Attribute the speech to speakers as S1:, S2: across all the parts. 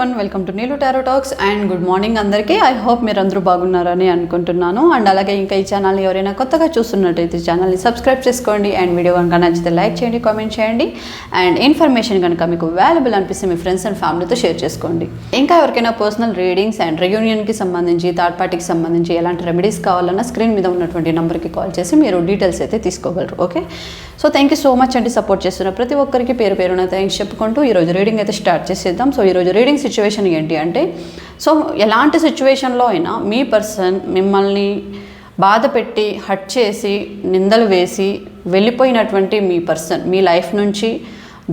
S1: One welcome to Neelu tarot talks and good morning అందరికీ. I hope మీరు అందరూ బాగున్నారని అనుకుంటున్నాను. అండ్ అలాగే ఇంకా ఈ ఛానల్ని ఎవరైనా కొత్తగా చూస్తున్నట్టయితే ఛానల్ని సబ్స్క్రైబ్ చేసుకోండి. అండ్ వీడియో కనుక నచ్చితే లైక్ చేయండి కామెంట్ చేయండి. అండ్ ఇన్ఫర్మేషన్ కనుక మీకు వాల్యుబుల్ అనిపిస్తే మీ ఫ్రెండ్స్ అండ్ ఫ్యామిలీతో షేర్ చేసుకోండి. ఇంకా ఎవరికైనా పర్సనల్ రీడింగ్స్ అండ్ రియూనియన్కి సంబంధించి థర్డ్ పార్టీకి సంబంధించి ఎలాంటి రెమెడీస్ కావాలన్నా స్క్రీన్ మీద ఉన్నటువంటి నెంబర్కి కాల్ చేసి మీరు డీటెయిల్స్ అయితే తీసుకోగలరు. Okay so thank you so much అండి సపోర్ట్ చేస్తున్న ప్రతి ఒక్కరికి పేరు పేరున థ్యాంక్స్ చెప్పుకుంటూ ఈరోజు రీడింగ్ అయితే స్టార్ట్ చేసేద్దాం. సో ఈరోజు రీడింగ్ సిచ్యువేషన్ ఏంటి అంటే సో ఎలాంటి సిచ్యువేషన్లో అయినా మీ పర్సన్ మిమ్మల్ని బాధ పెట్టి హట్ చేసి నిందలు వేసి వెళ్ళిపోయినటువంటి మీ పర్సన్ మీ లైఫ్ నుంచి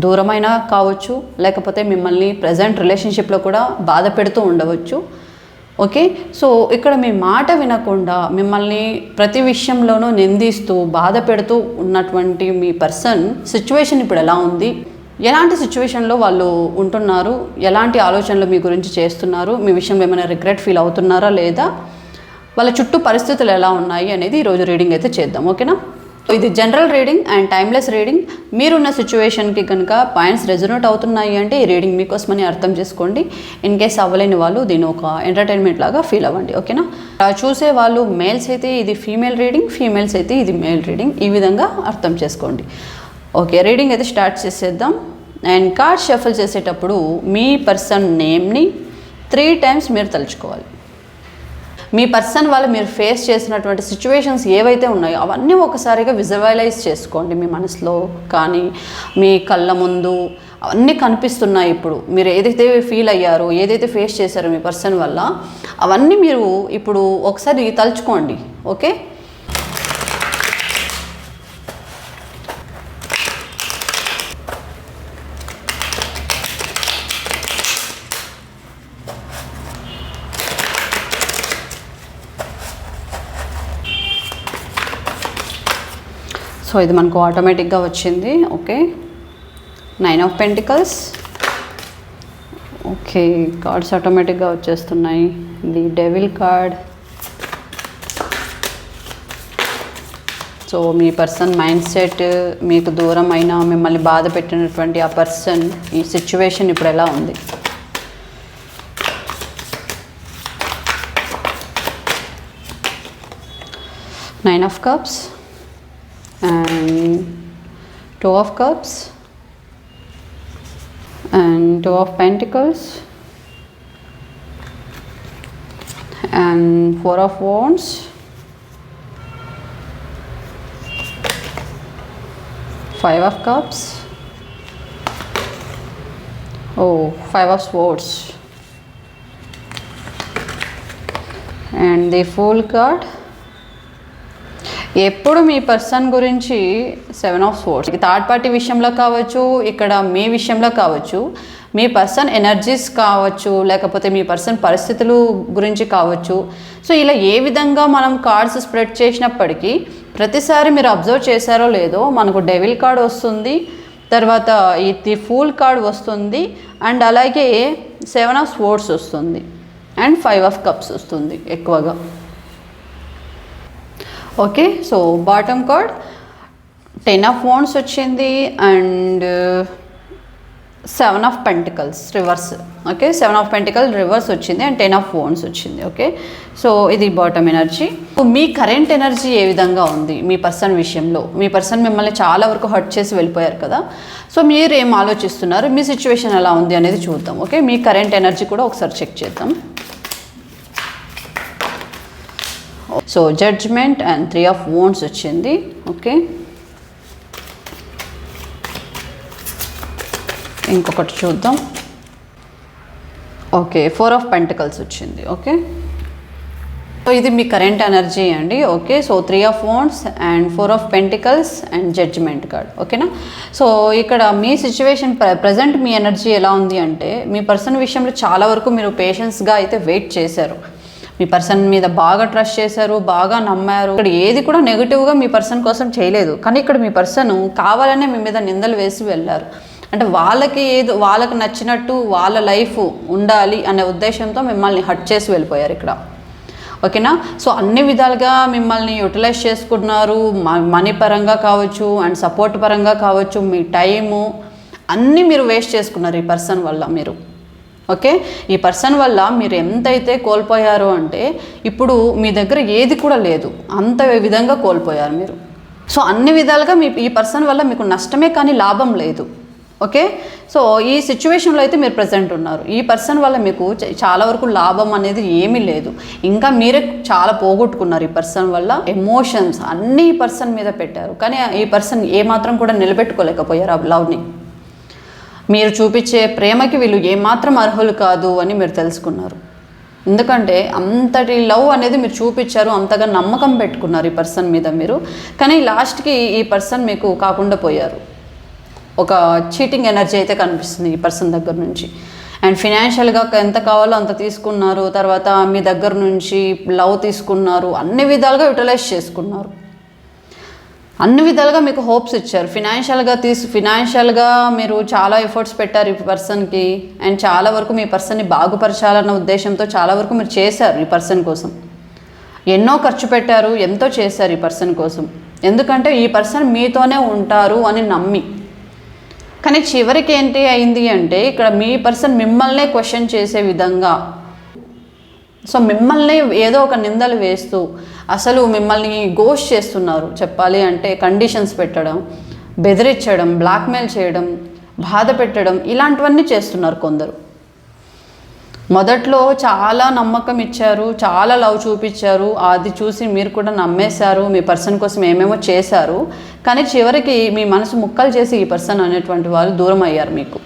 S1: దూరమైనా కావచ్చు లేకపోతే మిమ్మల్ని ప్రజెంట్ రిలేషన్షిప్లో కూడా బాధ పెడుతూ ఉండవచ్చు. ఓకే? సో ఇక్కడ మీ మాట వినకుండా మిమ్మల్ని ప్రతి విషయంలోనూ నిందిస్తూ బాధ పెడుతూ ఉన్నటువంటి మీ పర్సన్ సిచ్యువేషన్ ఇప్పుడు ఎలా ఉంది? ఎలాంటి సిచ్యువేషన్లో వాళ్ళు ఉంటున్నారు? ఎలాంటి ఆలోచనలు మీ గురించి చేస్తున్నారు? మీ విషయంలో ఏమైనా రిగ్రెట్ ఫీల్ అవుతున్నారా లేదా? వాళ్ళ చుట్టూ పరిస్థితులు ఎలా ఉన్నాయి అనేది ఈరోజు రీడింగ్ అయితే చేద్దాం. ఓకేనా? ఇది general reading and timeless reading. మీరున్న సిచ్యువేషన్కి కనుక పాయింట్స్ రెజొనేట్ అవుతున్నాయి అంటే ఈ రీడింగ్ మీకోసమని అర్థం చేసుకోండి. ఇన్ కేస్ అవ్వలేని వాళ్ళు దీని ఒక ఎంటర్టైన్మెంట్ లాగా ఫీల్ అవ్వండి ఓకేనా? చూసే వాళ్ళు మేల్స్ అయితే ఇది ఫీమేల్ రీడింగ్ ఫీమేల్స్ అయితే ఇది మేల్ రీడింగ్. ఈ విధంగా అర్థం చేసుకోండి. ఓకే రీడింగ్ అయితే స్టార్ట్ చేసేద్దాం. అండ్ కార్డ్ షఫల్ చేసేటప్పుడు మీ పర్సన్ నేమ్ని త్రీ టైమ్స్ మీరు తలుచుకోవాలి. మీ పర్సన్ వాళ్ళు మీరు ఫేస్ చేసినటువంటి సిచ్యువేషన్స్ ఏవైతే ఉన్నాయో అవన్నీ ఒకసారిగా విజువలైజ్ చేసుకోండి మీ మనసులో కానీ మీ కళ్ళ ముందు. అవన్నీ కనిపిస్తున్నాయి ఇప్పుడు. మీరు ఏదైతే ఫీల్ అయ్యారో ఏదైతే ఫేస్ చేశారో మీ పర్సన్ వల్ల అవన్నీ మీరు ఇప్పుడు ఒకసారి తలుచుకోండి. ఓకే? సో ఇది మనకు ఆటోమేటిక్గా వచ్చింది. Okay nine of pentacles okay cards ఆటోమేటిక్గా వచ్చేస్తున్నాయి. ది డెవిల్ కార్డ్ సో మీ పర్సన్ మైండ్ సెట్ మీకు దూరం అయినా మిమ్మల్ని బాధ పెట్టినటువంటి ఆ పర్సన్ ఈ సిచ్యువేషన్ ఇప్పుడు ఎలా ఉంది? Nine of cups and two of cups. And two of pentacles. And four of wands. Five of cups. Oh five of swords. And the full card ఎప్పుడు మీ పర్సన్ గురించి seven of sports. Third party విషయంలో కావచ్చు ఇక్కడ మీ విషయంలో కావచ్చు మీ person energies కావచ్చు లేకపోతే మీ పర్సన్ పరిస్థితులు గురించి కావచ్చు. సో ఇలా ఏ విధంగా మనం కార్డ్స్ స్ప్రెడ్ చేసినప్పటికీ ప్రతిసారి మీరు అబ్జర్వ్ చేశారో లేదో మనకు డెవిల్ కార్డ్ వస్తుంది తర్వాత ఇది ఫూల్ కార్డ్ వస్తుంది అండ్ అలాగే సెవెన్ ఆఫ్ స్పోర్ట్స్ వస్తుంది అండ్ ఫైవ్ ఆఫ్ కప్స్ వస్తుంది ఎక్కువగా. Okay so bottom card ten of wands వచ్చింది and seven of pentacles reverse okay seven of pentacle reverse వచ్చింది అండ్ టెన్ ఆఫ్ ఫోన్స్ వచ్చింది. Okay so ఇది bottom energy మీ current energy ఏ విధంగా ఉంది మీ పర్సన్ విషయంలో? మీ పర్సన్ మిమ్మల్ని చాలా వరకు హర్ట్ చేసి వెళ్ళిపోయారు కదా? సో మీరు ఏం ఆలోచిస్తున్నారు? మీ సిచ్యువేషన్ ఎలా ఉంది అనేది చూద్దాం. ఓకే మీ కరెంట్ ఎనర్జీ కూడా ఒకసారి చెక్ చేద్దాం. So judgment and three of wands వచ్చింది ఓకే ఇంకొకటి చూద్దాం. ఓకే ఫోర్ ఆఫ్ పెంటికల్స్ వచ్చింది ఓకే సో ఇది మీ కరెంట్ ఎనర్జీ అండి okay so three of wands and four of pentacles and judgment card ఓకేనా సో ఇక్కడ మీ సిచ్యువేషన్ ప్రజెంట్ మీ ఎనర్జీ ఎలా ఉంది అంటే మీ పర్సన్ విషయంలో చాలా వరకు మీరు పేషెన్స్గా అయితే వెయిట్ చేశారు. మీ పర్సన్ మీద బాగా ట్రస్ట్ చేశారు బాగా నమ్మారు. ఇక్కడ ఏది కూడా నెగిటివ్గా మీ పర్సన్ కోసం చేయలేదు. కానీ ఇక్కడ మీ పర్సన్ కావాలనే మీ మీద నిందలు వేసి వెళ్ళారు. అంటే వాళ్ళకి ఏదో వాళ్ళకి నచ్చినట్టు వాళ్ళ లైఫ్ ఉండాలి అనే ఉద్దేశంతో మిమ్మల్ని హట్ చేసి వెళ్ళిపోయారు ఇక్కడ. ఓకేనా? సో అన్ని విధాలుగా మిమ్మల్ని యూటిలైజ్ చేసుకుంటున్నారు. మనీ పరంగా కావచ్చు అండ్ సపోర్ట్ పరంగా కావచ్చు మీ టైము అన్నీ మీరు వేస్ట్ చేసుకున్నారు ఈ పర్సన్ వల్ల మీరు. ఓకే? ఈ పర్సన్ వల్ల మీరు ఎంతైతే కోల్పోయారు అంటే ఇప్పుడు మీ దగ్గర ఏది కూడా లేదు. అంత విధంగా కోల్పోయారు మీరు. సో అన్ని విధాలుగా మీ ఈ పర్సన్ వల్ల మీకు నష్టమే కానీ లాభం లేదు. ఓకే? సో ఈ సిచ్యువేషన్లో అయితే మీరు ప్రజెంట్ ఉన్నారు. ఈ పర్సన్ వల్ల మీకు చాలా వరకు లాభం అనేది ఏమీ లేదు. ఇంకా మీరే చాలా పోగొట్టుకున్నారు ఈ పర్సన్ వల్ల. ఎమోషన్స్ అన్నీ ఈ పర్సన్ మీద పెట్టారు. కానీ ఈ పర్సన్ ఏమాత్రం కూడా నిలబెట్టుకోలేకపోయారు ఆ లవ్ని. మీరు చూపించే ప్రేమకి వీళ్ళు ఏమాత్రం అర్హులు కాదు అని మీరు తెలుసుకున్నారు. ఎందుకంటే అంతటి లవ్ అనేది మీరు చూపించారు అంతగా నమ్మకం పెట్టుకున్నారు ఈ పర్సన్ మీద మీరు. కానీ లాస్ట్కి ఈ పర్సన్ మీకు కాకుండా పోయారు. ఒక చీటింగ్ ఎనర్జీ అయితే కనిపిస్తుంది ఈ పర్సన్ దగ్గర నుంచి. అండ్ ఫినాన్షియల్గా ఎంత కావాలో అంత తీసుకున్నారు. తర్వాత మీ దగ్గర నుంచి లవ్ తీసుకున్నారు. అన్ని విధాలుగా యూటిలైజ్ చేసుకున్నారు. అన్ని విధాలుగా మీకు హోప్స్ ఇచ్చారు. ఫినాన్షియల్గా తీసు ఫినాన్షియల్గా మీరు చాలా ఎఫర్ట్స్ పెట్టారు ఈ పర్సన్కి. అండ్ చాలా వరకు మీ పర్సన్ని బాగుపరచాలన్న ఉద్దేశంతో చాలా వరకు మీరు చేశారు ఈ పర్సన్ కోసం. ఎన్నో ఖర్చు పెట్టారు ఎంతో చేశారు ఈ పర్సన్ కోసం. ఎందుకంటే ఈ పర్సన్ మీతోనే ఉంటారు అని నమ్మి. కానీ చివరికి ఏంటి అయింది అంటే ఇక్కడ మీ పర్సన్ మిమ్మల్నే క్వశ్చన్ చేసే విధంగా సో మిమ్మల్ని ఏదో ఒక నిందలు వేస్తూ అసలు మిమ్మల్ని గోష్ చేస్తున్నారు. చెప్పాలి అంటే కండిషన్స్ పెట్టడం బెదిరించడం బ్లాక్మెయిల్ చేయడం బాధ పెట్టడం ఇలాంటివన్నీ చేస్తున్నారు కొందరు. మొదట్లో చాలా నమ్మకం ఇచ్చారు చాలా లవ్ చూపించారు అది చూసి మీరు కూడా నమ్మేశారు మీ పర్సన్ కోసం ఏమేమో చేశారు కానీ చివరికి మీ మనసు ముక్కలు చేసి ఈ పర్సన్ అనేటువంటి వాళ్ళు దూరం అయ్యారు మీకు.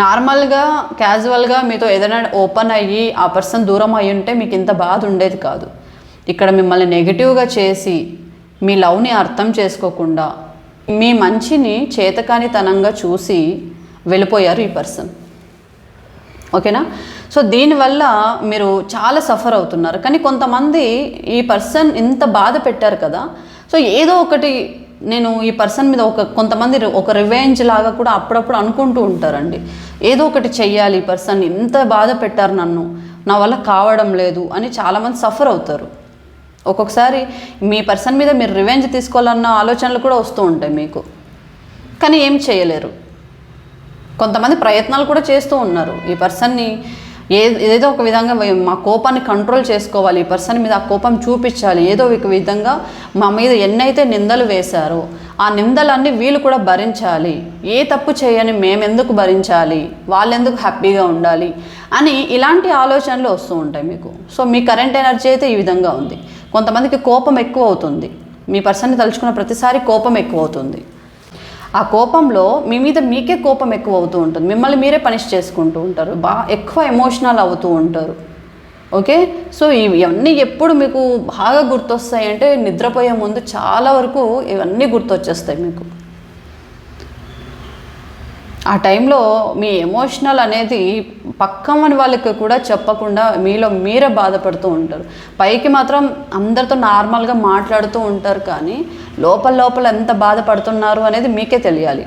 S1: నార్మల్గా క్యాజువల్గా మీతో ఏదైనా ఓపెన్ అయ్యి ఆ పర్సన్ దూరం అయ్యి ఉంటే మీకు ఇంత బాధ ఉండేది కాదు. ఇక్కడ మిమ్మల్ని నెగిటివ్గా చేసి మీ లవ్ని అర్థం చేసుకోకుండా మీ మంచిని చేతకానితనంగా చూసి వెళ్ళిపోయారు ఈ పర్సన్. ఓకేనా? సో దీనివల్ల మీరు చాలా సఫర్ అవుతున్నారు. కానీ కొంతమంది ఈ పర్సన్ ఇంత బాధ పెట్టారు కదా. సో ఏదో ఒకటి నేను ఈ పర్సన్ మీద ఒక కొంతమంది ఒక రివెంజ్ లాగా కూడా అప్పుడప్పుడు అనుకుంటూ ఉంటారండి. ఏదో ఒకటి చెయ్యాలి ఈ పర్సన్ ఇంత బాధ పెట్టారు నన్ను. నా వల్ల కావడం లేదు అని చాలామంది సఫర్ అవుతారు. ఒక్కొక్కసారి మీ పర్సన్ మీద మీరు రివెంజ్ తీసుకోవాలన్న ఆలోచనలు కూడా వస్తూ ఉంటాయి మీకు. కానీ ఏం చేయలేరు. కొంతమంది ప్రయత్నాలు కూడా చేస్తూ ఉన్నారు. ఈ పర్సన్ని ఏ ఏదో ఒక విధంగా మా కోపాన్ని కంట్రోల్ చేసుకోవాలి. ఈ పర్సన్ మీద ఆ కోపం చూపించాలి. ఏదో ఒక విధంగా మా మీద ఎన్నైతే నిందలు వేశారో ఆ నిందలన్నీ వీళ్ళు కూడా భరించాలి. ఏ తప్పు చేయని మేమెందుకు భరించాలి? వాళ్ళెందుకు హ్యాపీగా ఉండాలి? అని ఇలాంటి ఆలోచనలు వస్తూ ఉంటాయి మీకు. సో మీ కరెంట్ ఎనర్జీ అయితే ఈ విధంగా ఉంది. కొంతమందికి కోపం ఎక్కువ అవుతుంది. మీ పర్సన్ని తలుచుకున్న ప్రతిసారి కోపం ఎక్కువ అవుతుంది. ఆ కోపంలో మీ మీద మీకే కోపం ఎక్కువ అవుతూ ఉంటుంది. మిమ్మల్ని మీరే పనిష్ చేసుకుంటూ ఉంటారు. బాగా ఎక్కువ ఎమోషనల్ అవుతూ ఉంటారు. ఓకే? సో ఇవి- ఇవన్నీ ఎప్పుడు మీకు బాగా గుర్తొస్తాయి అంటే నిద్రపోయే ముందు చాలా వరకు ఇవన్నీ గుర్తొచ్చేస్తాయి మీకు. ఆ టైంలో మీ ఎమోషనల్ అనేది పక్కమని వాళ్ళకి కూడా చెప్పకుండా మీలో మీరే బాధపడుతూ ఉంటారు. పైకి మాత్రం అందరితో నార్మల్గా మాట్లాడుతూ ఉంటారు కానీ లోపల లోపల ఎంత బాధపడుతున్నారు అనేది మీకే తెలియాలి.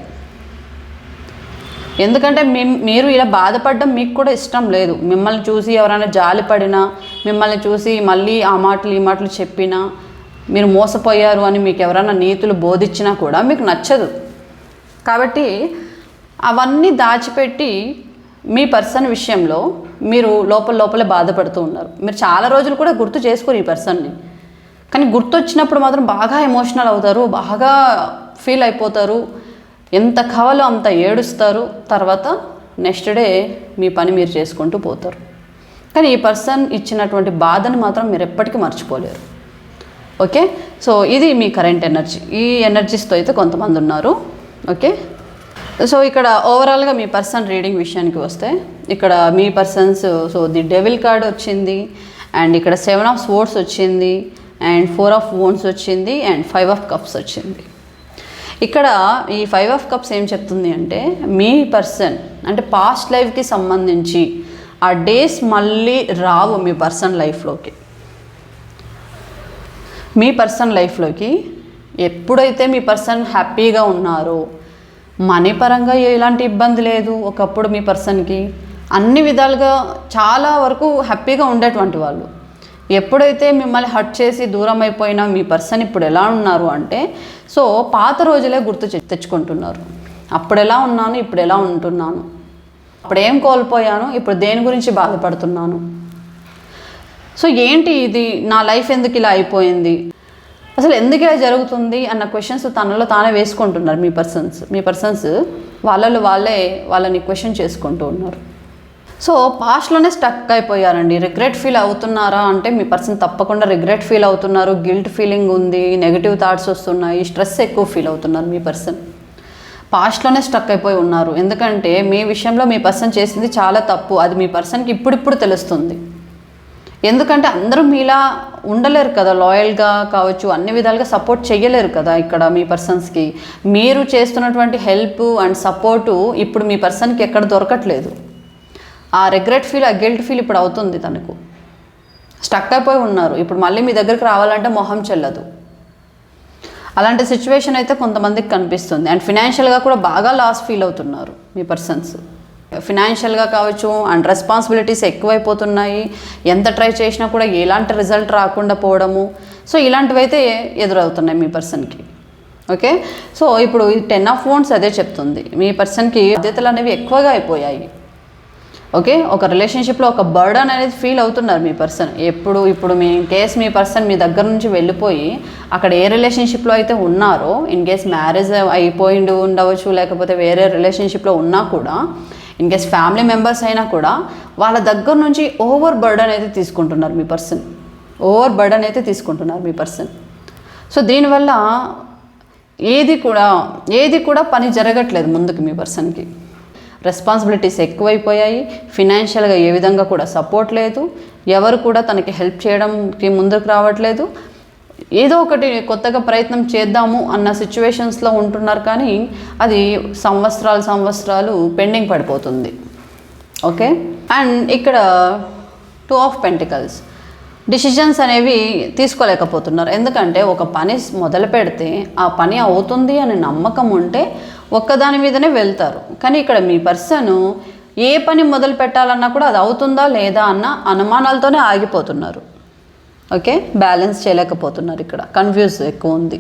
S1: ఎందుకంటే మీ మీరు ఇలా బాధపడడం మీకు కూడా ఇష్టం లేదు. మిమ్మల్ని చూసి ఎవరైనా జాలి పడినా మిమ్మల్ని చూసి మళ్ళీ ఆ మాటలు ఈ మాటలు చెప్పినా మీరు మోసపోయారు అని మీకు ఎవరైనా నీతులు బోధించినా కూడా మీకు నచ్చదు. కాబట్టి అవన్నీ దాచిపెట్టి మీ పర్సన్ విషయంలో మీరు లోపల లోపలే బాధపడుతూ ఉన్నారు. మీరు చాలా రోజులు కూడా గుర్తు చేసుకోరు ఈ పర్సన్ని. కానీ గుర్తొచ్చినప్పుడు మాత్రం బాగా ఎమోషనల్ అవుతారు బాగా ఫీల్ అయిపోతారు. ఎంత కావాలో అంత ఏడుస్తారు. తర్వాత నెక్స్ట్ డే మీ పని మీరు చేసుకుంటూ పోతారు. కానీ ఈ పర్సన్ ఇచ్చినటువంటి బాధను మాత్రం మీరు ఎప్పటికీ మర్చిపోలేరు. ఓకే? సో ఇది మీ కరెంట్ ఎనర్జీ. ఈ ఎనర్జీస్తో అయితే కొంతమంది ఉన్నారు. ఓకే? సో ఇక్కడ ఓవరాల్గా మీ పర్సన్ రీడింగ్ విషయానికి వస్తే ఇక్కడ మీ persons so the devil card వచ్చింది అండ్ ఇక్కడ సెవెన్ ఆఫ్ స్పోర్ట్స్ వచ్చింది అండ్ ఫోర్ ఆఫ్ ఓన్స్ వచ్చింది అండ్ ఫైవ్ ఆఫ్ కప్స్ వచ్చింది. ఇక్కడ ఈ ఫైవ్ ఆఫ్ కప్స్ ఏం చెప్తుంది అంటే మీ పర్సన్ అంటే పాస్ట్ లైఫ్కి సంబంధించి ఆ డేస్ మళ్ళీ రావు మీ పర్సన్ లైఫ్లోకి మీ పర్సన్ లైఫ్లోకి ఎప్పుడైతే మీ పర్సన్ హ్యాపీగా ఉన్నారో మనీ పరంగా ఎలాంటి ఇబ్బంది లేదు. ఒకప్పుడు మీ పర్సన్కి అన్ని విధాలుగా చాలా వరకు హ్యాపీగా ఉండేటువంటి వాళ్ళు. ఎప్పుడైతే మిమ్మల్ని హట్ చేసి దూరం అయిపోయిన మీ పర్సన్ ఇప్పుడు ఎలా ఉన్నారు అంటే సో పాత రోజులే గుర్తు తెచ్చుకుంటున్నారు. అప్పుడు ఎలా ఉన్నాను ఇప్పుడు ఎలా ఉంటున్నాను అప్పుడు ఏం కోల్పోయాను ఇప్పుడు దేని గురించి బాధపడుతున్నాను. సో ఏంటి ఇది? నా లైఫ్ ఎందుకు ఇలా అయిపోయింది? అసలు ఎందుకు ఇలా జరుగుతుంది అన్న క్వశ్చన్స్ తనలో తానే వేసుకుంటున్నారు మీ పర్సన్స్ మీ పర్సన్స్ వాళ్ళలో వాళ్ళే వాళ్ళని క్వశ్చన్ చేసుకుంటూ ఉన్నారు. సో పాస్ట్లోనే స్టక్ అయిపోయారండి. రిగ్రెట్ ఫీల్ అవుతున్నారా? అంటే మీ పర్సన్ తప్పకుండా రిగ్రెట్ ఫీల్ అవుతున్నారు. గిల్ట్ ఫీలింగ్ ఉంది. నెగిటివ్ థాట్స్ వస్తున్నాయి. స్ట్రెస్ ఎక్కువ ఫీల్ అవుతున్నారు మీ పర్సన్ పాస్ట్లోనే స్టక్ అయిపోయి ఉన్నారు. ఎందుకంటే మీ విషయంలో మీ పర్సన్ చేసింది చాలా తప్పు. అది మీ పర్సన్కి ఇప్పుడిప్పుడు తెలుస్తుంది. ఎందుకంటే అందరూ మీలా ఉండలేరు కదా లాయల్గా కావచ్చు అన్ని విధాలుగా సపోర్ట్ చేయలేరు కదా ఇక్కడ మీ పర్సన్స్కి మీరు చేస్తున్నటువంటి హెల్ప్ అండ్ సపోర్టు ఇప్పుడు మీ పర్సన్కి ఎక్కడ దొరకట్లేదు. ఆ రిగ్రెట్ ఫీల్ ఆ గిల్ట్ ఫీల్ ఇప్పుడు అవుతుంది తనకు. స్టక్ అయిపోయి ఉన్నారు. ఇప్పుడు మళ్ళీ మీ దగ్గరికి రావాలంటే మొహం చెల్లదు. అలాంటి సిచ్యువేషన్ అయితే కొంతమందికి కనిపిస్తుంది. అండ్ ఫినాన్షియల్గా కూడా బాగా లాస్ ఫీల్ అవుతున్నారు మీ పర్సన్స్ ఫినాన్షియల్గా కావచ్చు అండ్ రెస్పాన్సిబిలిటీస్ ఎక్కువైపోతున్నాయి. ఎంత ట్రై చేసినా కూడా ఎలాంటి రిజల్ట్ రాకుండా పోవడము. సో ఇలాంటివి అయితే ఎదురవుతున్నాయి మీ పర్సన్కి ఓకే సో ఇప్పుడు ఈ టెన్ ఆఫ్ ఫోన్స్ అదే చెప్తుంది. మీ పర్సన్కి బాధ్యతలు అనేవి ఎక్కువగా అయిపోయాయి. ఓకే ఒక రిలేషన్షిప్లో ఒక బర్డన్ అనేది ఫీల్ అవుతున్నారు మీ పర్సన్ ఎప్పుడు ఇప్పుడు మీ ఇన్ కేస్ మీ పర్సన్ మీ దగ్గర నుంచి వెళ్ళిపోయి అక్కడ ఏ రిలేషన్షిప్లో అయితే ఉన్నారో ఇన్ కేస్ మ్యారేజ్ అయిపోయిండు ఉండవచ్చు లేకపోతే వేరే రిలేషన్షిప్లో ఉన్నా కూడా ఇన్ కేస్ ఫ్యామిలీ మెంబర్స్ అయినా కూడా వాళ్ళ దగ్గర నుంచి ఓవర్ బర్డన్ అయితే తీసుకుంటున్నారు మీ పర్సన్ ఓవర్ బర్డన్ అయితే తీసుకుంటున్నారు మీ పర్సన్ సో దీనివల్ల ఏది కూడా ఏది కూడా పని జరగట్లేదు ముందుకు మీ పర్సన్కి రెస్పాన్సిబిలిటీస్ ఎక్కువైపోయాయి. ఫినాన్షియల్గా ఏ విధంగా కూడా సపోర్ట్ లేదు. ఎవరు కూడా తనకి హెల్ప్ చేయడంకి ముందుకు రావట్లేదు. ఏదో ఒకటి కొత్తగా ప్రయత్నం చేద్దాము అన్న సిచ్యువేషన్స్లో ఉంటున్నారు కానీ అది సంవత్సరాలు సంవత్సరాలు పెండింగ్ పడిపోతుంది. ఓకే అండ్ ఇక్కడ టూ ఆఫ్ పెంటికల్స్ డిసిషన్స్ అనేవి తీసుకోలేకపోతున్నారు. ఎందుకంటే ఒక పని మొదలు పెడితే ఆ పని అవుతుంది అనే నమ్మకం ఉంటే ఒక్కదాని మీదనే వెళ్తారు. కానీ ఇక్కడ మీ పర్సన్ ఏ పని మొదలు పెట్టాలన్నా కూడా అది అవుతుందా లేదా అన్న అనుమానాలతోనే ఆగిపోతున్నారు. ఓకే? బ్యాలెన్స్ చేయలేకపోతున్నారు ఇక్కడ. కన్ఫ్యూజ్ ఎక్కువ ఉంది.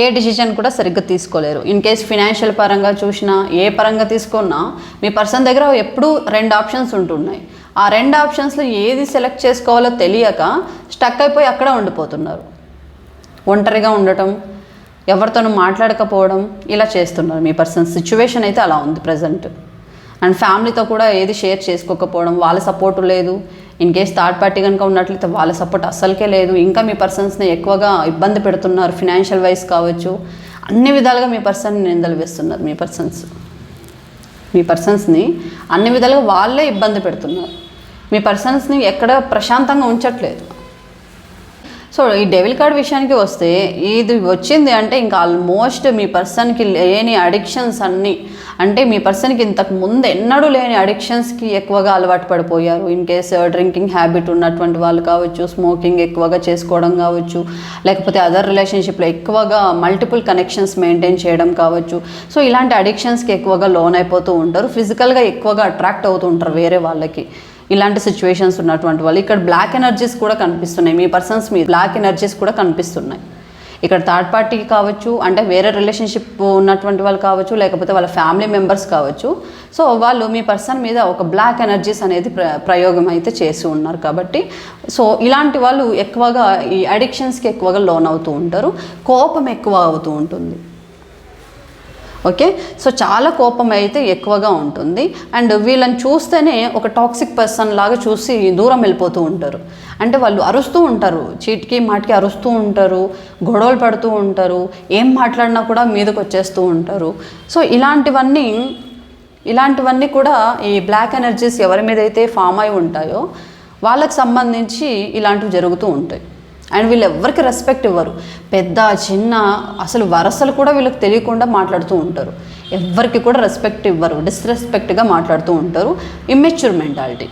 S1: ఏ డిసిజన్ కూడా సరిగ్గా తీసుకోలేరు. ఇన్ కేస్ ఫినాన్షియల్ పరంగా చూసినా ఏ పరంగా తీసుకున్నా మీ పర్సన్ దగ్గర ఎప్పుడూ రెండు ఆప్షన్స్ ఉంటున్నాయి. ఆ రెండు ఆప్షన్స్లో ఏది సెలెక్ట్ చేసుకోవాలో తెలియక స్టక్ అయిపోయి అక్కడ ఉండిపోతున్నారు. ఒంటరిగా ఉండటం ఎవరితోనూ మాట్లాడకపోవడం ఇలా చేస్తున్నారు మీ పర్సన్ సిచ్యువేషన్ అయితే అలా ఉంది ప్రజెంట్ అండ్ ఫ్యామిలీతో కూడా ఏది షేర్ చేసుకోకపోవడం వాళ్ళ సపోర్ట్ లేదు. ఇన్ కేస్ థర్డ్ పార్టీ కనుక ఉన్నట్లయితే వాళ్ళ సపోర్ట్ అస్సలకే లేదు. ఇంకా మీ పర్సన్స్ని ఎక్కువగా ఇబ్బంది పెడుతున్నారు ఫినాన్షియల్ వైజ్ కావచ్చు. అన్ని విధాలుగా మీ పర్సన్ నిందలు వేస్తున్నారు మీ పర్సన్స్. మీ పర్సన్స్ని అన్ని విధాలుగా వాళ్ళే ఇబ్బంది పెడుతున్నారు. మీ పర్సన్స్ని ఎక్కడ ప్రశాంతంగా ఉంచట్లేదు. సో ఈ డెవిల్ కార్డ్ విషయానికి వస్తే ఇది వచ్చింది అంటే ఇంకా ఆల్మోస్ట్ మీ పర్సన్కి లేని అడిక్షన్స్ అన్నీ. అంటే మీ పర్సన్కి ఇంతకు ముందు ఎన్నడూ లేని అడిక్షన్స్కి ఎక్కువగా అలవాటు పడిపోయారు. ఇన్ కేస్ డ్రింకింగ్ హ్యాబిట్ ఉన్నటువంటి వాళ్ళు కావచ్చు స్మోకింగ్ ఎక్కువగా చేసుకోవడం కావచ్చు లేకపోతే అదర్ రిలేషన్షిప్లో ఎక్కువగా మల్టిపుల్ కనెక్షన్స్ మెయింటైన్ చేయడం కావచ్చు. సో ఇలాంటి అడిక్షన్స్కి ఎక్కువగా లోన్ అయిపోతూ ఉంటారు. ఫిజికల్గా ఎక్కువగా అట్రాక్ట్ అవుతూ ఉంటారు వేరే వాళ్ళకి. ఇలాంటి సిచ్యువేషన్స్ ఉన్నటువంటి వాళ్ళు. ఇక్కడ బ్లాక్ ఎనర్జీస్ కూడా కనిపిస్తున్నాయి. మీ పర్సన్స్ మీ బ్లాక్ ఎనర్జీస్ కూడా కనిపిస్తున్నాయి. ఇక్కడ థర్డ్ పార్టీ కావచ్చు అంటే వేరే రిలేషన్షిప్ ఉన్నటువంటి వాళ్ళు కావచ్చు లేకపోతే వాళ్ళ ఫ్యామిలీ మెంబర్స్ కావచ్చు. సో వాళ్ళు మీ పర్సన్ మీద ఒక బ్లాక్ ఎనర్జీస్ అనేది ప్ర ప్రయోగం అయితే చేసి ఉన్నారు కాబట్టి సో ఇలాంటి వాళ్ళు ఎక్కువగా ఈ అడిక్షన్స్కి ఎక్కువగా లోన్ అవుతూ ఉంటారు. కోపం ఎక్కువ అవుతూ ఉంటుంది. ఓకే? సో చాలా కోపం అయితే ఎక్కువగా ఉంటుంది. అండ్ వీళ్ళని చూస్తేనే ఒక టాక్సిక్ పర్సన్ లాగా చూసి దూరం వెళ్ళిపోతూ ఉంటారు. అంటే వాళ్ళు అరుస్తూ ఉంటారు. చీటికి మాటికి అరుస్తూ ఉంటారు. గొడవలు పడుతూ ఉంటారు. ఏం మాట్లాడినా కూడా మీదకి వచ్చేస్తూ ఉంటారు. సో ఇలాంటివన్నీ ఇలాంటివన్నీ కూడా ఈ బ్లాక్ ఎనర్జీస్ ఎవరి మీద అయితే ఫామ్ అయి ఉంటాయో వాళ్ళకి సంబంధించి ఇలాంటివి జరుగుతూ ఉంటాయి. అండ్ వీళ్ళు ఎవరికి రెస్పెక్ట్ ఇవ్వరు. పెద్ద చిన్న అసలు వరసలు కూడా వీళ్ళకి తెలియకుండా మాట్లాడుతూ ఉంటారు. ఎవరికి కూడా రెస్పెక్ట్ ఇవ్వరు డిస్రెస్పెక్ట్గా మాట్లాడుతూ ఉంటారు. ఇమ్మెచ్యూర్ మెంటాలిటీ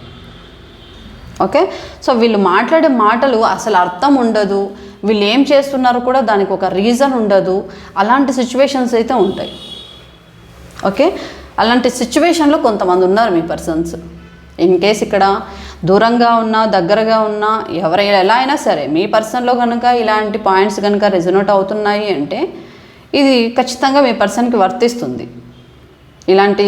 S1: ఓకే సో వీళ్ళు మాట్లాడే మాటలు అసలు అర్థం ఉండదు. వీళ్ళు ఏం చేస్తున్నారో కూడా దానికి ఒక రీజన్ ఉండదు. అలాంటి సిచ్యువేషన్స్ అయితే ఉంటాయి. ఓకే అలాంటి సిచ్యువేషన్లో కొంతమంది ఉన్నారు మీ పర్సన్స్ ఇన్ కేస్ ఇక్కడ దూరంగా ఉన్నా దగ్గరగా ఉన్నా ఎవరైనా ఎలా అయినా సరే మీ పర్సన్లో కనుక ఇలాంటి పాయింట్స్ కనుక రెజనోట్ అవుతున్నాయి అంటే ఇది ఖచ్చితంగా మీ పర్సన్కి వర్తిస్తుంది. ఇలాంటి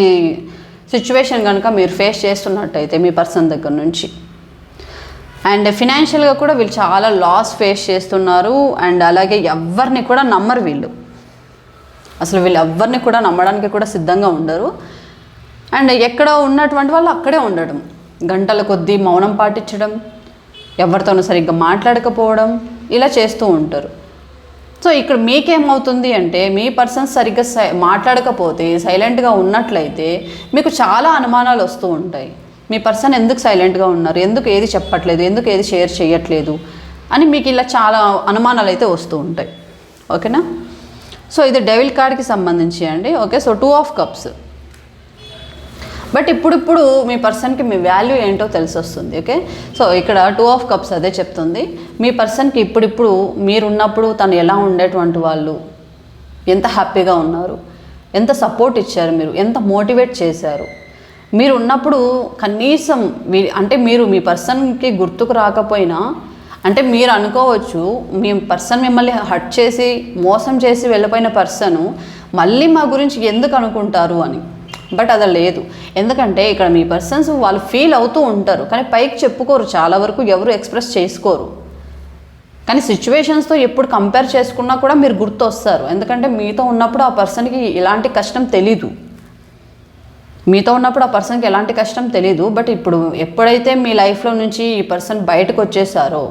S1: సిచ్యువేషన్ కనుక మీరు ఫేస్ చేస్తున్నట్టయితే మీ పర్సన్ దగ్గర నుంచి. అండ్ ఫినాన్షియల్గా కూడా వీళ్ళు చాలా లాస్ ఫేస్ చేస్తున్నారు. అండ్ అలాగే ఎవరిని కూడా నమ్మరు వీళ్ళు. అసలు వీళ్ళు ఎవరిని కూడా నమ్మడానికి కూడా సిద్ధంగా ఉండరు. అండ్ ఎక్కడ ఉన్నటువంటి వాళ్ళు అక్కడే ఉండడం. గంటల కొద్దీ మౌనం పాటించడం ఎవరితోనూ సరిగ్గా మాట్లాడకపోవడం ఇలా చేస్తూ ఉంటారు. సో ఇక్కడ మీకేమవుతుంది అంటే మీ పర్సన్ సరిగ్గా సై మాట్లాడకపోతే సైలెంట్గా ఉన్నట్లయితే మీకు చాలా అనుమానాలు వస్తూ ఉంటాయి. మీ పర్సన్ ఎందుకు సైలెంట్గా ఉన్నారు? ఎందుకు ఏది చెప్పట్లేదు? ఎందుకు ఏది షేర్ చేయట్లేదు? అని మీకు ఇలా చాలా అనుమానాలు అయితే వస్తూ ఉంటాయి. ఓకేనా? సో ఇది డెవిల్ కార్డ్కి సంబంధించి అండి. Okay? So two of cups. But ఇప్పుడిప్పుడు మీ పర్సన్కి మీ వాల్యూ ఏంటో తెలిసి వస్తుంది ఓకే? సో ఇక్కడ టూ ఆఫ్ కప్స్ అదే చెప్తుంది. మీ పర్సన్కి ఇప్పుడిప్పుడు మీరున్నప్పుడు తను ఎలా ఉండేటువంటి వాళ్ళు? ఎంత హ్యాపీగా ఉన్నారు? ఎంత సపోర్ట్ ఇచ్చారు మీరు? ఎంత మోటివేట్ చేశారు? మీరు ఉన్నప్పుడు కనీసం వీ- అంటే మీరు మీ పర్సన్కి గుర్తుకు రాకపోయినా అంటే మీరు అనుకోవచ్చు మీ పర్సన్ మిమ్మల్ని హట్ చేసి మోసం చేసి వెళ్ళిపోయిన పర్సన్ మళ్ళీ మా గురించి ఎందుకు అనుకుంటారు అని. బట్ అది లేదు. ఎందుకంటే ఇక్కడ మీ పర్సన్స్ వాళ్ళు ఫీల్ అవుతూ ఉంటారు. కానీ పైకి చెప్పుకోరు. చాలా వరకు ఎవరు ఎక్స్ప్రెస్ చేసుకోరు. కానీ సిచ్యువేషన్స్తో ఎప్పుడు కంపేర్ చేసుకున్నా కూడా మీరు గుర్తొస్తారు. ఎందుకంటే మీతో ఉన్నప్పుడు ఆ పర్సన్కి ఇలాంటి కష్టం తెలీదు. మీతో ఉన్నప్పుడు ఆ పర్సన్కి ఎలాంటి కష్టం తెలీదు. బట్ ఇప్పుడు ఎప్పుడైతే మీ లైఫ్లో నుంచి ఈ పర్సన్ బయటకు వచ్చేసారో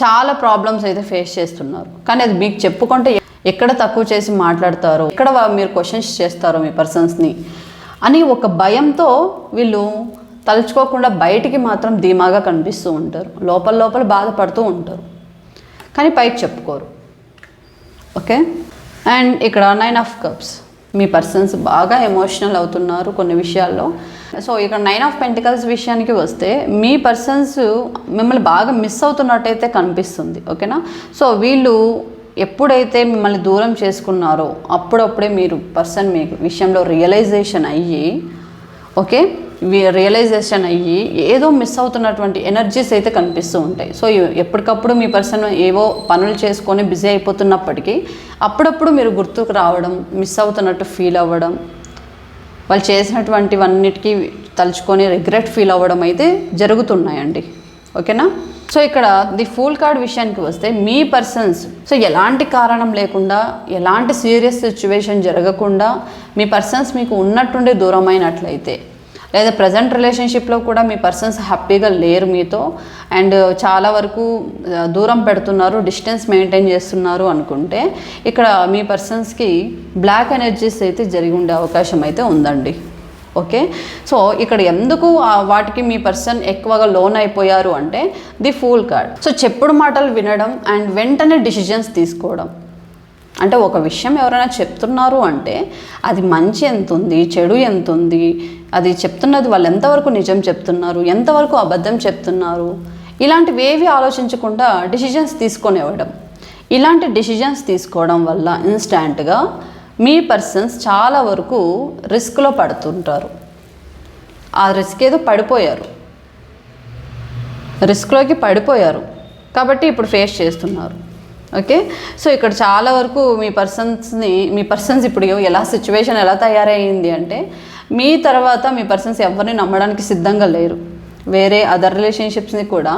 S1: చాలా ప్రాబ్లమ్స్ అయితే ఫేస్ చేస్తున్నారు. కానీ అది మీకు చెప్పుకుంటే ఎక్కడ తక్కువ చేసి మాట్లాడతారో ఎక్కడ మీరు క్వశ్చన్స్ చేస్తారో మీ పర్సన్స్ని అని ఒక భయంతో వీళ్ళు తలుచుకోకుండా బయటికి మాత్రం ధీమాగా కనిపిస్తూ ఉంటారు. లోపల లోపల బాధపడుతూ ఉంటారు. కానీ పైకి చెప్పుకోరు. ఓకే? అండ్ ఇక్కడ నైన్ ఆఫ్ కప్స్. మీ పర్సన్స్ బాగా ఎమోషనల్ అవుతున్నారు కొన్ని విషయాల్లో. సో ఇక్కడ నైన్ ఆఫ్ పెంటికల్స్ విషయానికి వస్తే మీ పర్సన్స్ మిమ్మల్ని బాగా మిస్ అవుతున్నట్టయితే కనిపిస్తుంది. ఓకేనా? సో వీళ్ళు ఎప్పుడైతే మిమ్మల్ని దూరం చేసుకున్నారో అప్పుడప్పుడే మీరు పర్సన్ మీ విషయంలో రియలైజేషన్ అయ్యి ఓకే రియలైజేషన్ అయ్యి ఏదో మిస్ అవుతున్నటువంటి ఎనర్జీస్ అయితే కనిపిస్తూ ఉంటాయి. సో ఎప్పటికప్పుడు మీ పర్సన్ ఏవో పనులు చేసుకొని బిజీ అయిపోతున్నప్పటికీ అప్పుడప్పుడు మీరు గుర్తుకు రావడం మిస్ అవుతున్నట్టు ఫీల్ అవ్వడం వాళ్ళు చేసినటువంటివన్నిటికీ తలుచుకొని రిగ్రెట్ ఫీల్ అవ్వడం అయితే జరుగుతున్నాయండి. ఓకేనా సో ఇక్కడ ది ఫూల్ కార్డ్ విషయానికి వస్తే మీ పర్సన్స్ సో ఎలాంటి కారణం లేకుండా ఎలాంటి సీరియస్ సిచ్యువేషన్ జరగకుండా మీ పర్సన్స్ మీకు ఉన్నట్టుండి దూరమైనట్లయితే లేదా ప్రజెంట్ రిలేషన్షిప్లో కూడా మీ పర్సన్స్ హ్యాపీగా లేరు మీతో అండ్ చాలా వరకు దూరం పెడుతున్నారు డిస్టెన్స్ మెయింటైన్ చేస్తున్నారు అనుకుంటే ఇక్కడ మీ పర్సన్స్కి బ్లాక్ ఎనర్జీస్ అయితే జరిగి ఉండే అవకాశం అయితే ఉందండి. ఓకే సో ఇక్కడ ఎందుకు వాటికి మీ పర్సన్ ఎక్కువగా లోన్ అయిపోయారు అంటే ది ఫూల్ కార్డ్ సో చెప్పుడు మాటలు వినడం అండ్ వెంటనే డిసిజన్స్ తీసుకోవడం. అంటే ఒక విషయం ఎవరైనా చెప్తున్నారు అంటే అది మంచి ఎంత ఉంది చెడు ఎంత ఉంది అది చెప్తున్నది వాళ్ళు ఎంతవరకు నిజం చెప్తున్నారు ఎంతవరకు అబద్ధం చెప్తున్నారు ఇలాంటివి ఏవి ఆలోచించకుండా డిసిజన్స్ తీసుకొని ఇవ్వడం ఇలాంటి డిసిజన్స్ తీసుకోవడం వల్ల ఇన్స్టాంట్గా మీ పర్సన్స్ చాలా వరకు రిస్క్లో పడుతుంటారు. ఆ రిస్క్ ఏదో పడిపోయారు. రిస్క్లోకి పడిపోయారు. కాబట్టి ఇప్పుడు ఫేస్ చేస్తున్నారు. ఓకే సో ఇక్కడ చాలా వరకు మీ పర్సన్స్ని మీ పర్సన్స్ ఇప్పుడు ఎలా సిచ్యువేషన్ ఎలా తయారైంది అంటే మీ తర్వాత మీ పర్సన్స్ ఎవరిని నమ్మడానికి సిద్ధంగా లేరు. వేరే అదర్ రిలేషన్షిప్స్ని కూడా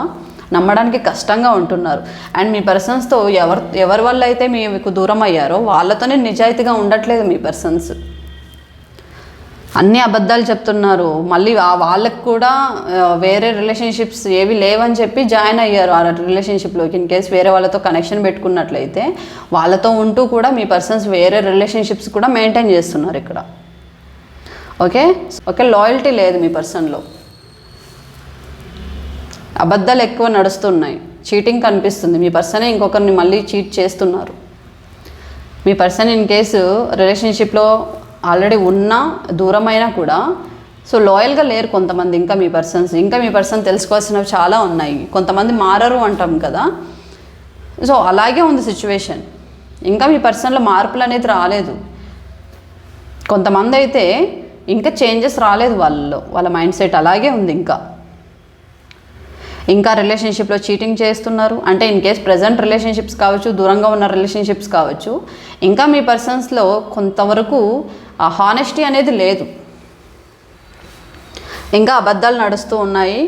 S1: నమ్మడానికి కష్టంగా ఉంటున్నారు. అండ్ మీ పర్సన్స్తో ఎవరు ఎవరి వల్ల అయితే మీకు దూరం అయ్యారో వాళ్ళతోనే నిజాయితీగా ఉండట్లేదు మీ పర్సన్స్ అన్ని అబద్ధాలు చెప్తున్నారు. మళ్ళీ వాళ్ళకు వాళ్ళకి కూడా వేరే రిలేషన్షిప్స్ ఏవి లేవని చెప్పి జాయిన్ అయ్యారు ఆ రిలేషన్షిప్లోకి ఇన్ కేస్ వేరే వాళ్ళతో కనెక్షన్ పెట్టుకున్నట్లయితే వాళ్ళతో ఉంటూ కూడా మీ పర్సన్స్ వేరే రిలేషన్షిప్స్ కూడా మెయింటైన్ చేస్తున్నారు ఇక్కడ. ఓకే ఓకే లాయల్టీ లేదు మీ పర్సన్లో అబద్ధాలు ఎక్కువ నడుస్తున్నాయి. చీటింగ్ కనిపిస్తుంది. మీ పర్సనే ఇంకొకరిని మళ్ళీ చీట్ చేస్తున్నారు. మీ పర్సన్ ఇన్ కేసు రిలేషన్షిప్లో ఆల్రెడీ ఉన్నా దూరమైనా కూడా సో లాయల్గా లేరు కొంతమంది. ఇంకా మీ పర్సన్స్. ఇంకా మీ పర్సన్ తెలుసుకోవాల్సినవి చాలా ఉన్నాయి. కొంతమంది మారరు అంటాం కదా. సో అలాగే ఉంది సిచ్యువేషన్. ఇంకా మీ పర్సన్లో మార్పులు అనేది రాలేదు. కొంతమంది అయితే ఇంకా చేంజెస్ రాలేదు వాళ్ళలో. వాళ్ళ మైండ్ సెట్ అలాగే ఉంది ఇంకా. ఇంకా రిలేషన్షిప్లో చీటింగ్ చేస్తున్నారు. అంటే ఇన్ కేస్ ప్రజెంట్ రిలేషన్షిప్స్ కావచ్చు దూరంగా ఉన్న రిలేషన్షిప్స్ కావచ్చు ఇంకా మీ పర్సన్స్లో కొంతవరకు హానెస్టీ అనేది లేదు. ఇంకా అబద్ధాలు నడుస్తూ ఉన్నాయి.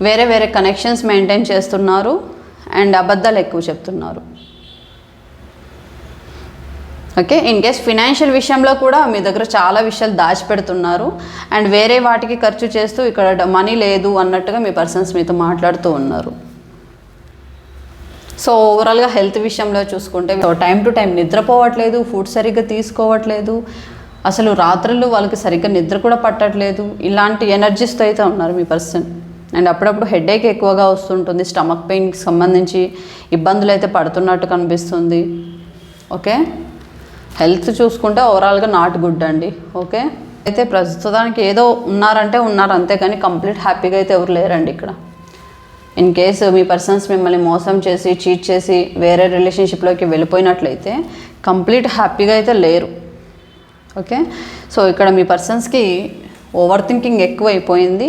S1: వేరే వేరే కనెక్షన్స్ మెయింటైన్ చేస్తున్నారు. అండ్ అబద్ధాలు ఎక్కువ చెప్తున్నారు. ఓకే ఇన్ కేస్ ఫినాన్షియల్ విషయంలో కూడా మీ దగ్గర చాలా విషయాలు దాచిపెడుతున్నారు. అండ్ వేరే వాటికి ఖర్చు చేస్తూ ఇక్కడ మనీ లేదు అన్నట్టుగా మీ పర్సన్స్ మీతో మాట్లాడుతూ ఉన్నారు. సో ఓవరాల్గా హెల్త్ విషయంలో చూసుకుంటే టైం టు టైం నిద్రపోవట్లేదు ఫుడ్ సరిగ్గా తీసుకోవట్లేదు. అసలు రాత్రులు వాళ్ళకి సరిగ్గా నిద్ర కూడా పట్టట్లేదు. ఇలాంటి ఎనర్జీస్తో అయితే ఉన్నారు మీ పర్సన్ అండ్ అప్పుడప్పుడు హెడేక్ ఎక్కువగా వస్తుంటుంది స్టమక్ పెయిన్కి సంబంధించి ఇబ్బందులు అయితే పడుతున్నట్టు కనిపిస్తుంది. ఓకే హెల్త్ చూసుకుంటే ఓవరాల్గా నాట్ గుడ్ అండి ఓకే? అయితే ప్రస్తుతానికి ఏదో ఉన్నారంటే ఉన్నారు అంతే కానీ కంప్లీట్ హ్యాపీగా అయితే ఎవరు లేరండి ఇక్కడ. ఇన్ కేసు మీ పర్సన్స్ మిమ్మల్ని మోసం చేసి చీట్ చేసి వేరే రిలేషన్షిప్లోకి వెళ్ళిపోయినట్లయితే కంప్లీట్ హ్యాపీగా అయితే లేరు ఓకే? సో ఇక్కడ మీ పర్సన్స్కి ఓవర్ థింకింగ్ ఎక్కువ అయిపోయింది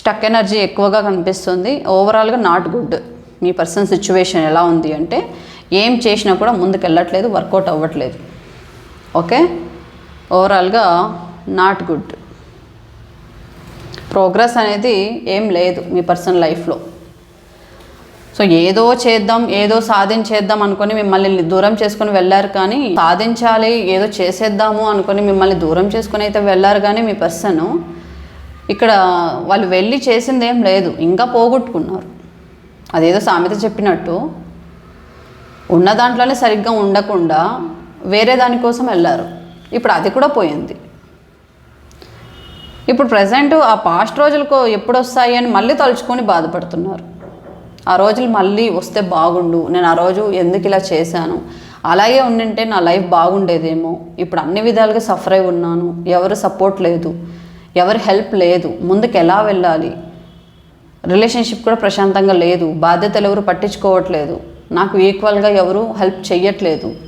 S1: స్టక్ ఎనర్జీ ఎక్కువగా కనిపిస్తుంది ఓవరాల్గా నాట్ గుడ్ మీ పర్సన్ సిచ్యువేషన్ ఎలా ఉంది అంటే ఏం చేసినా కూడా ముందుకు వెళ్ళట్లేదు వర్కౌట్ అవ్వట్లేదు. ఓకే? ఓవరాల్గా నాట్ గుడ్ ప్రోగ్రెస్ అనేది ఏం లేదు మీ పర్సనల్ లైఫ్లో సో ఏదో చేద్దాం ఏదో సాధించేద్దాం అనుకుని మిమ్మల్ని దూరం చేసుకుని వెళ్ళారు కానీ సాధించాలి ఏదో చేసేద్దాము అనుకుని మిమ్మల్ని దూరం చేసుకుని అయితే వెళ్ళారు కానీ మీ పర్సన్ ఇక్కడ వాళ్ళు వెళ్ళి చేసింది ఏం లేదు ఇంకా పోగొట్టుకున్నారు. అదేదో సామెత చెప్పినట్టు. ఉన్న దాంట్లోనే సరిగ్గా ఉండకుండా వేరే దానికోసం వెళ్ళారు. ఇప్పుడు అది కూడా పోయింది. ఇప్పుడు ప్రజెంట్ ఆ పాస్ట్ రోజులకు ఎప్పుడు వస్తాయి అని మళ్ళీ తలుచుకొని బాధపడుతున్నారు. ఆ రోజులు మళ్ళీ వస్తే బాగుండు. నేను ఆ రోజు ఎందుకు ఇలా చేశాను? అలాగే ఉండింటే నా లైఫ్ బాగుండేదేమో. ఇప్పుడు అన్ని విధాలుగా సఫర్ అయి ఉన్నాను. ఎవరు సపోర్ట్ లేదు. ఎవరి హెల్ప్ లేదు. ముందుకు ఎలా వెళ్ళాలి? రిలేషన్షిప్ కూడా ప్రశాంతంగా లేదు. బాధ్యతలు ఎవరు పట్టించుకోవట్లేదు. నాకు ఈక్వల్గా ఎవరు హెల్ప్ చెయ్యట్లేదు.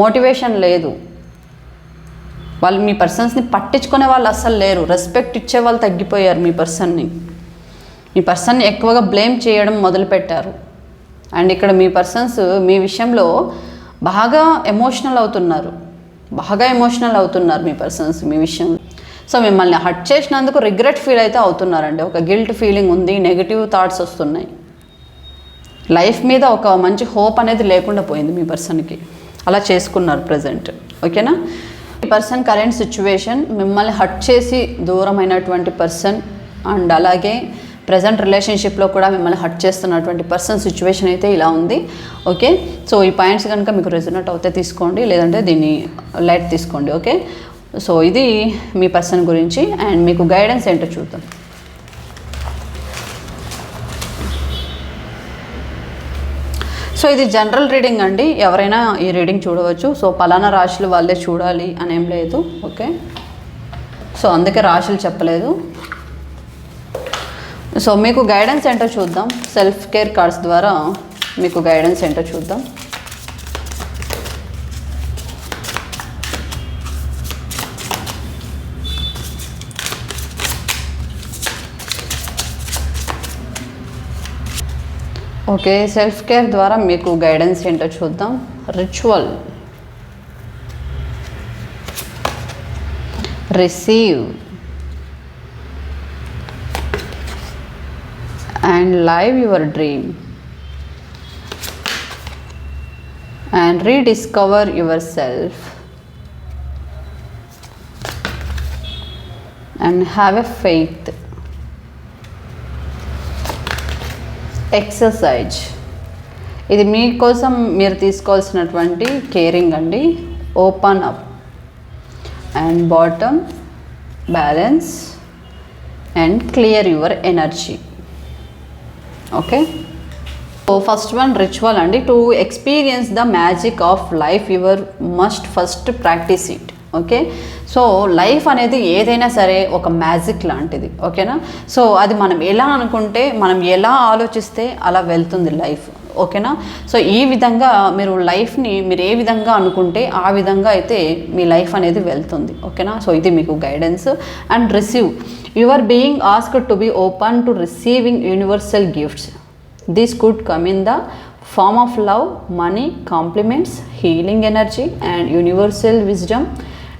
S1: మోటివేషన్ లేదు. వాళ్ళు మీ పర్సన్స్ని పట్టించుకునే వాళ్ళు అస్సలు లేరు. రెస్పెక్ట్ ఇచ్చే వాళ్ళు తగ్గిపోయారు మీ పర్సన్ని మీ పర్సన్ని ఎక్కువగా బ్లేమ్ చేయడం మొదలుపెట్టారు. అండ్ ఇక్కడ మీ పర్సన్స్ మీ విషయంలో బాగా ఎమోషనల్ అవుతున్నారు. బాగా ఎమోషనల్ అవుతున్నారు మీ పర్సన్స్ మీ విషయంలో సో మిమ్మల్ని హట్ చేసినందుకు రిగ్రెట్ ఫీల్ అయితే అవుతున్నారండి. ఒక గిల్ట్ ఫీలింగ్ ఉంది నెగిటివ్ థాట్స్ వస్తున్నాయి. లైఫ్ మీద ఒక మంచి హోప్ అనేది లేకుండా పోయింది మీ పర్సన్కి అలా చేసుకున్నారు ప్రజెంట్ ఓకేనా ఈ పర్సన్ కరెంట్ సిచ్యువేషన్ మిమ్మల్ని హట్ చేసి దూరమైనటువంటి పర్సన్ అండ్ అలాగే ప్రజెంట్ రిలేషన్షిప్లో కూడా మిమ్మల్ని హట్ చేస్తున్నటువంటి పర్సన్ సిచ్యువేషన్ అయితే ఇలా ఉంది. ఓకే సో ఈ పాయింట్స్ కనుక మీకు రెజనెట్ అవుతే తీసుకోండి లేదంటే దీన్ని లైట్ తీసుకోండి. ఓకే సో ఇది మీ పర్సన్ గురించి అండ్ మీకు గైడెన్స్ ఏంటో చూద్దాం. సో ఇది జనరల్ రీడింగ్ అండి. ఎవరైనా ఈ రీడింగ్ చూడవచ్చు. సో పలానా రాశులు వాళ్ళే చూడాలి అనేం లేదు. ఓకే? సో అందుకే రాశులు చెప్పలేదు. సో మీకు గైడెన్స్ ఏంటో చూద్దాం. సెల్ఫ్ కేర్ కార్డ్స్ ద్వారా మీకు గైడెన్స్ ఏంటో చూద్దాం. ఓకే సెల్ఫ్ కేర్ ద్వారా మీకు గైడెన్స్ ఏంటో చూద్దాం. Ritual receive and live your dream and rediscover yourself and have a faith exercise. ఇది మీకోసం మీరు తీసుకోవాల్సినటువంటి కేరింగ్ అండి. Open up and bottom balance and clear your energy okay so first one ritual అండి. To experience the magic of life your must first practice it okay? So life అనేది ఏదైనా సరే ఒక మ్యాజిక్ లాంటిది ఓకేనా? సో అది మనం ఎలా అనుకుంటే మనం ఎలా ఆలోచిస్తే అలా వెళ్తుంది లైఫ్ ఓకేనా? సో ఈ విధంగా మీరు లైఫ్ని మీరు ఏ విధంగా అనుకుంటే ఆ విధంగా అయితే మీ లైఫ్ అనేది వెళ్తుంది ఓకేనా? సో ఇది మీకు guidance. And receive. You are being asked to be open to receiving universal gifts. This could come in the form of love money compliments healing energy and universal wisdom.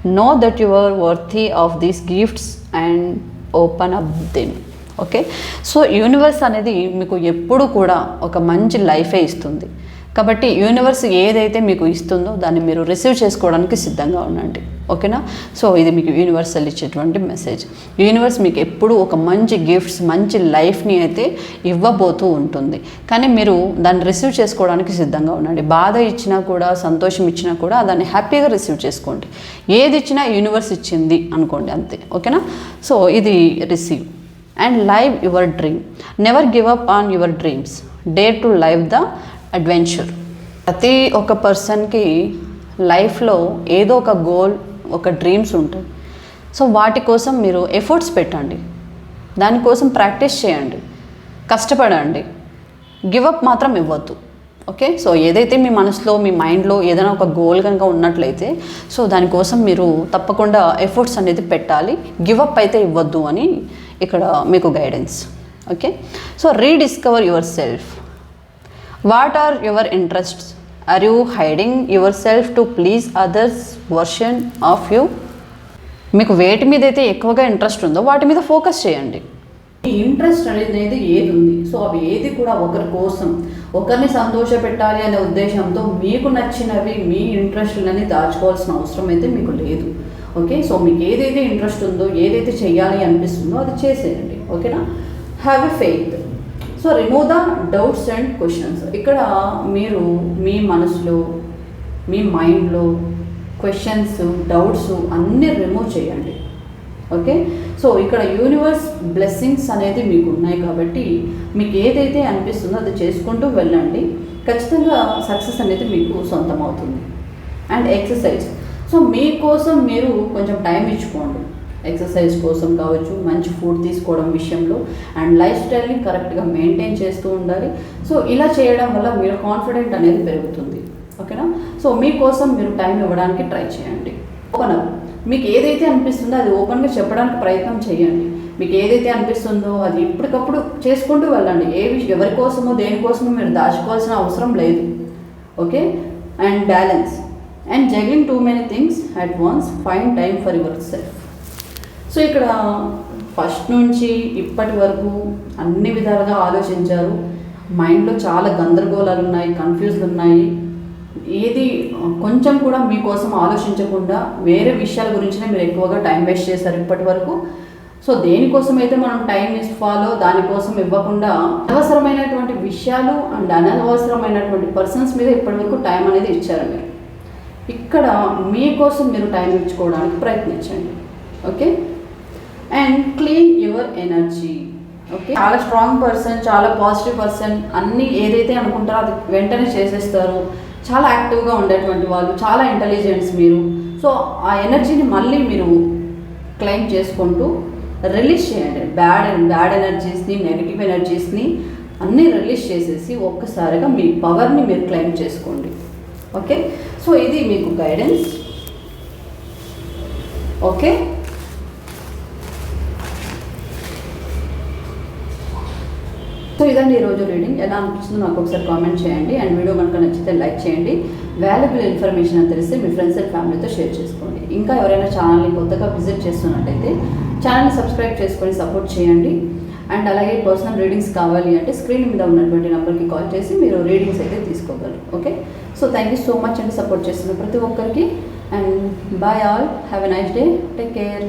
S1: Know that your are of of gifts and open up them okay so universe అనేది మీకు ఎప్పుడు కూడా ఒక మంచి లైఫే ఇస్తుంది. కాబట్టి universe ఏదైతే మీకు ఇస్తుందో దాన్ని మీరు రిసీవ్ చేసుకోవడానికి సిద్ధంగా ఉండండి. ఓకేనా? సో ఇది మీకు యూనివర్సల్ ఇచ్చేటువంటి మెసేజ్. యూనివర్స్ మీకు ఎప్పుడూ ఒక మంచి గిఫ్ట్స్ మంచి లైఫ్ని అయితే ఇవ్వబోతూ ఉంటుంది. కానీ మీరు దాన్ని రిసీవ్ చేసుకోవడానికి సిద్ధంగా ఉండండి. బాధ ఇచ్చినా కూడా సంతోషం ఇచ్చినా కూడా దాన్ని హ్యాపీగా రిసీవ్ చేసుకోండి. ఏది ఇచ్చినా యూనివర్స్ ఇచ్చింది అనుకోండి అంతే. ఓకేనా? సో ఇది receive. And live your dream. Never give up on your dreams. Day to live the adventure. ప్రతి ఒక్క పర్సన్కి లైఫ్లో ఏదో ఒక గోల్ ఒక డ్రీమ్స్ ఉంటాయి. సో వాటి కోసం మీరు ఎఫర్ట్స్ పెట్టండి. దానికోసం ప్రాక్టీస్ చేయండి. కష్టపడండి. గివ్ అప్ మాత్రం ఇవ్వద్దు. ఓకే? సో ఏదైతే మీ మనసులో మీ మైండ్లో ఏదైనా ఒక గోల్ కనుక ఉన్నట్లయితే సో దానికోసం మీరు తప్పకుండా ఎఫర్ట్స్ అనేది పెట్టాలి. గివ్ అప్ అయితే ఇవ్వద్దు అని ఇక్కడ మీకు guidance. Okay? So rediscover yourself. What are your interests are you hiding yourself to please others version of you మీకు వేటి మీద అయితే ఎక్కువగా ఇంట్రెస్ట్ ఉందో వాటి మీద ఫోకస్ చేయండి. ఈ ఇంట్రెస్ట్ అనేది ఏది ఉంది? సో అవి ఏది కూడా ఒకరి కోసం ఒకరిని సంతోష పెట్టాలి అనే ఉద్దేశంతో మీకు నచ్చినవి మీ ఇంట్రెస్ట్లని దాచుకోవాల్సిన అవసరం అయితే మీకు లేదు. ఓకే సో మీకు ఏదైతే ఇంట్రెస్ట్ ఉందో ఏదైతే చేయాలి అనిపిస్తుందో అది చేసేయండి. ఓకేనా have a faith so remove the doubts and questions ఇక్కడ మీరు మీ మనసులో మీ మైండ్లో క్వశ్చన్స్ డౌట్స్ అన్నీ రిమూవ్ చేయండి. ఓకే సో ఇక్కడ యూనివర్స్ బ్లెస్సింగ్స్ అనేది మీకు ఉన్నాయి కాబట్టి మీకు ఏదైతే అనిపిస్తుందో అది చేసుకుంటూ వెళ్ళండి. ఖచ్చితంగా సక్సెస్ అనేది మీకు సొంతం అవుతుంది అండ్ ఎక్సర్సైజ్ సో మీకోసం మీరు కొంచెం టైం ఇచ్చుకోండి. ఎక్సర్సైజ్ కోసం కావచ్చు మంచి ఫుడ్ తీసుకోవడం విషయంలో. అండ్ లైఫ్ స్టైల్ని కరెక్ట్గా మెయింటైన్ చేస్తూ ఉండాలి. సో ఇలా చేయడం వల్ల మీరు కాన్ఫిడెంట్ అనేది పెరుగుతుంది. ఓకేనా సో మీకోసం మీరు టైం ఇవ్వడానికి ట్రై చేయండి. ఓపెన్ అప్ మీకు ఏదైతే అనిపిస్తుందో అది ఓపెన్గా చెప్పడానికి ప్రయత్నం చేయండి. మీకు ఏదైతే అనిపిస్తుందో అది ఇప్పటికప్పుడు చేసుకుంటూ వెళ్ళండి. ఏ విషయం ఎవరి కోసమో దేనికోసమో మీరు దాచుకోవాల్సిన అవసరం లేదు. Okay and balance and juggling too many things at once fine time for yourself so ఇక్కడ ఫస్ట్ నుంచి ఇప్పటి వరకు అన్ని విధాలుగా ఆలోచించారు. మైండ్లో చాలా గందరగోళాలు ఉన్నాయి కన్ఫ్యూజ్లు ఉన్నాయి. ఏది కొంచెం కూడా మీకోసం ఆలోచించకుండా వేరే విషయాల గురించినే మీరు ఎక్కువగా టైం వేస్ట్ చేశారు ఇప్పటి వరకు. సో దేనికోసం అయితే మనం టైం ఇవ్వాలో దానికోసం ఇవ్వకుండా అనవసరమైనటువంటి విషయాలు అండ్ అనవసరమైనటువంటి పర్సన్స్ మీద ఇప్పటివరకు టైం అనేది ఇచ్చారు మీరు. ఇక్కడ మీకోసం మీరు టైం ఇచ్చుకోవడానికి ప్రయత్నించండి. Okay? And clean your energy okay చాలా స్ట్రాంగ్ పర్సన్ చాలా పాజిటివ్ పర్సన్ అన్నీ ఏదైతే అనుకుంటారో అది వెంటనే చేసేస్తారు. చాలా యాక్టివ్గా ఉండేటువంటి వాళ్ళు చాలా ఇంటెలిజెంట్స్ మీరు. సో ఆ ఎనర్జీని మళ్ళీ మీరు క్లెయిమ్ చేసుకుంటూ రిలీజ్ చేయండి. బ్యాడ్ బ్యాడ్ ఎనర్జీస్ని నెగిటివ్ ఎనర్జీస్ని అన్నీ రిలీజ్ చేసేసి ఒక్కసారిగా మీ పవర్ని మీరు క్లెయిమ్ చేసుకోండి. ఓకే సో ఇది మీకు గైడెన్స్ ఓకే సో ఇదండి ఈరోజు రీడింగ్. ఎలా అనిపిస్తుందో నాకు ఒకసారి కామెంట్ చేయండి. అండ్ వీడియో కనుక నచ్చితే లైక్ చేయండి. వాల్యుబుల్ ఇన్ఫర్మేషన్ అని తెలిస్తే మీ ఫ్రెండ్స్ అండ్ ఫ్యామిలీతో షేర్ చేసుకోండి. ఇంకా ఎవరైనా ఛానల్ని కొత్తగా విజిట్ చేస్తున్నట్టయితే ఛానల్ని సబ్స్క్రైబ్ చేసుకొని సపోర్ట్ చేయండి. అండ్ అలాగే పర్సనల్ రీడింగ్స్ కావాలి అంటే స్క్రీన్ మీద ఉన్నటువంటి నెంబర్కి కాల్ చేసి మీరు రీడింగ్స్ అయితే తీసుకోగలరు. Okay so thank you so much అండి సపోర్ట్ చేస్తున్న ప్రతి ఒక్కరికి. And bye all have a nice day take care